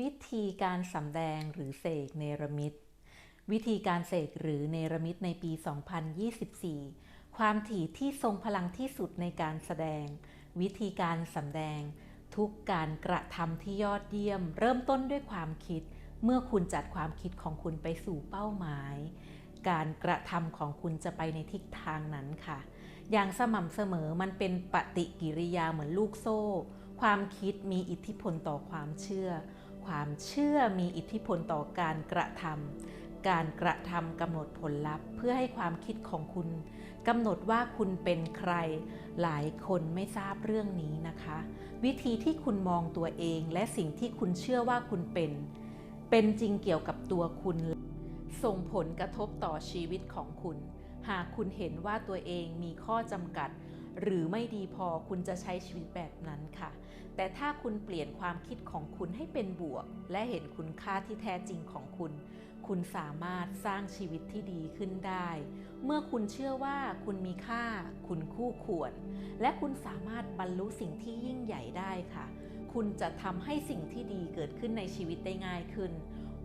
วิธีการสำแดงหรือเสกเนรมิต วิธีการเสกหรือเนรมิตในปี 2024 ความถี่ที่ทรงพลังที่สุดในการแสดง วิธีการสำแดง ทุกการกระทำที่ยอดเยี่ยม เริ่มต้นด้วยความคิด เมื่อคุณจัดความคิดของคุณไปสู่เป้าหมาย การกระทำของคุณจะไปในทิศทางนั้นค่ะ อย่างสม่ำเสมอมันเป็นปฏิกิริยาเหมือนลูกโซ่ ความคิดมีอิทธิพลต่อความเชื่อ ความเชื่อมีอิทธิพลต่อการกระทำการกระทำกำหนดผลลัพธ์ เพื่อให้ความคิดของคุณกำหนดว่าคุณเป็นใคร หลายคนไม่ทราบเรื่องนี้นะคะ วิธีที่คุณมองตัวเองและสิ่งที่คุณเชื่อว่าคุณเป็น เป็นจริงเกี่ยวกับตัวคุณ ส่งผลกระทบต่อชีวิตของคุณ หากคุณเห็นว่าตัวเองมีข้อจำกัด หรือไม่ดีพอคุณจะใช้ชีวิตแบบนั้นค่ะ แต่ถ้าคุณเปลี่ยนความคิดของคุณให้เป็นบวก และเห็นคุณค่าที่แท้จริงของคุณ คุณสามารถสร้างชีวิตที่ดีขึ้นได้ เมื่อคุณเชื่อว่าคุณมีค่า คุณคู่ควร และคุณสามารถบรรลุสิ่งที่ยิ่งใหญ่ได้ค่ะ คุณจะทำให้สิ่งที่ดีเกิดขึ้นในชีวิตได้ง่ายขึ้น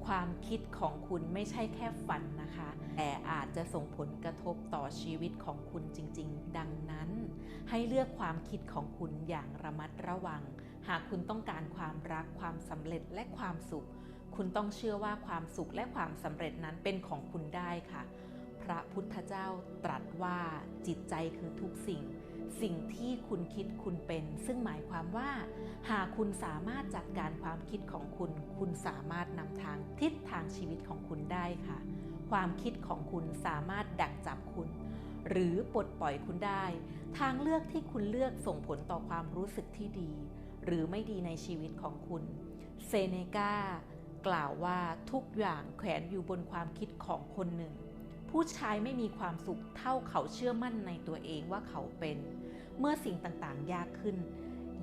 ความคิดของคุณไม่ใช่แค่ฝันนะคะ แต่อาจจะส่งผลกระทบต่อชีวิตของคุณจริง ๆ ดังนั้น ให้เลือกความคิดของคุณอย่างระมัดระวัง หากคุณต้องการความรักความสำเร็จและความสุข คุณต้องเชื่อว่าความสุขและความสำเร็จนั้นเป็นของคุณได้ค่ะ พระพุทธเจ้าตรัสว่าจิตใจคือทุกสิ่ง สิ่งที่คุณคิดคุณเป็น ซึ่งหมายความว่า หากคุณสามารถจัดการความคิดของคุณ คุณสามารถนำทางทิศทางชีวิตของคุณได้ค่ะ ความคิดของคุณสามารถดักจับคุณ หรือปลดปล่อยคุณได้ ทางเลือกที่คุณเลือกส่งผลต่อความรู้สึกที่ดี หรือไม่ดีในชีวิตของคุณ เซเนกากล่าวว่าทุกอย่างแขวนอยู่บนความคิดของคนหนึ่ง ผู้ชายไม่มีความสุขเท่าเขาเชื่อมั่นในตัวเองว่าเขาเป็น เมื่อสิ่งต่างๆ ยากขึ้น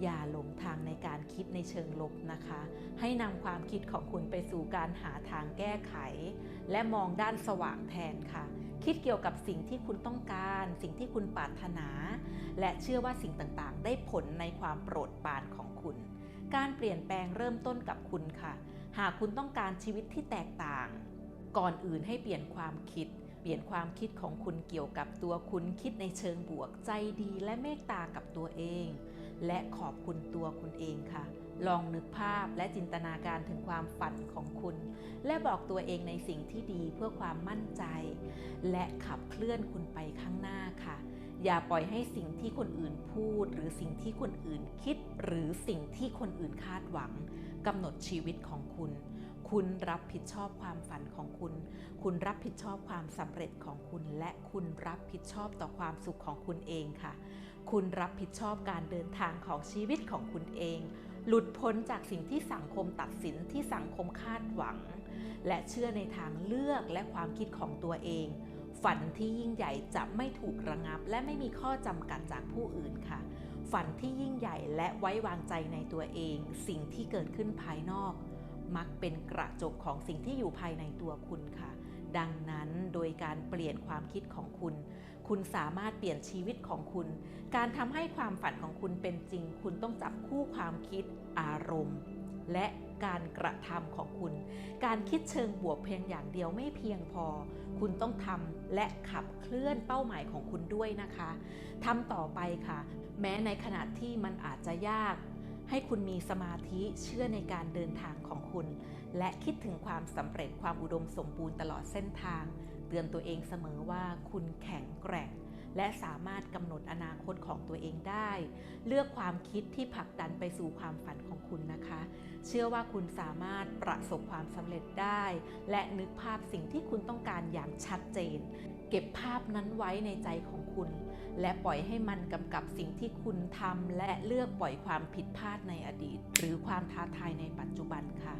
อย่าหลงทางในการคิดในเชิงลบนะคะ ให้นำความคิดของคุณไปสู่การหาทางแก้ไข และมองด้านสว่างแทนค่ะ คิดเกี่ยวกับสิ่งที่คุณต้องการ สิ่งที่คุณปรารถนา และเชื่อว่าสิ่งต่างๆ ได้ผลในความโปรดปรานของคุณ การเปลี่ยนแปลงเริ่มต้นกับคุณค่ะ หากคุณต้องการชีวิตที่แตกต่าง ก่อนอื่นให้เปลี่ยนความคิด เปลี่ยนความคิดของคุณเกี่ยวกับตัวคุณคิดในเชิงบวกใจดีและเมตตากับตัวเอง และขอบคุณตัวคุณเองค่ะ ลองนึกภาพและจินตนาการถึงความฝันของคุณ และบอกตัวเองในสิ่งที่ดีเพื่อความมั่นใจ และขับเคลื่อนคุณไปข้างหน้าค่ะ อย่าปล่อยให้สิ่งที่คนอื่นพูด หรือสิ่งที่คนอื่นคิด หรือสิ่งที่คนอื่นคาดหวังกำหนดชีวิตของคุณ คุณรับผิดชอบความฝันของคุณ คุณรับผิดชอบความสำเร็จของคุณ และคุณรับผิดชอบต่อความสุขของคุณเองค่ะ คุณรับผิดชอบการเดินทางของชีวิตของคุณเอง หลุดพ้นจากสิ่งที่สังคมตัดสินที่สังคมคาดหวัง และเชื่อในทางเลือกและความคิดของตัวเอง ฝันที่ยิ่งใหญ่จะไม่ถูกระงับ และไม่มีข้อจำกัดจากผู้อื่นค่ะ ฝันที่ยิ่งใหญ่และไว้วางใจในตัวเอง สิ่งที่เกิดขึ้นภายนอก มักเป็นกระจกของสิ่งที่อยู่ภายในตัวคุณค่ะ ดังนั้นโดยการเปลี่ยนความคิดของคุณ คุณสามารถเปลี่ยนชีวิตของคุณ การทำให้ความฝันของคุณเป็นจริง คุณต้องจับคู่ความคิดอารมณ์ และการกระทำของคุณ การคิดเชิงบวกเพียงอย่างเดียวไม่เพียงพอ คุณต้องทำและขับเคลื่อนเป้าหมายของคุณด้วยนะคะทำต่อไปค่ะ แม้ในขณะที่มันอาจจะยาก ให้คุณมีสมาธิเชื่อในการเดินทางของคุณ และคิดถึงความสำเร็จความอุดมสมบูรณ์ตลอดเส้นทาง เตือนตัวเองเสมอว่าคุณแข็งแกร่ง และสามารถกำหนดอนาคตของตัวเองได้ เลือกความคิดที่ผลักดันไปสู่ความฝันของคุณนะคะ เชื่อว่าคุณสามารถประสบความสำเร็จได้ และนึกภาพสิ่งที่คุณต้องการอย่างชัดเจน เก็บภาพนั้นไว้ในใจของคุณ และปล่อยให้มันกำกับสิ่งที่คุณทำและเลือกปล่อยความผิดพลาดในอดีต หรือความท้าทายในปัจจุบันค่ะ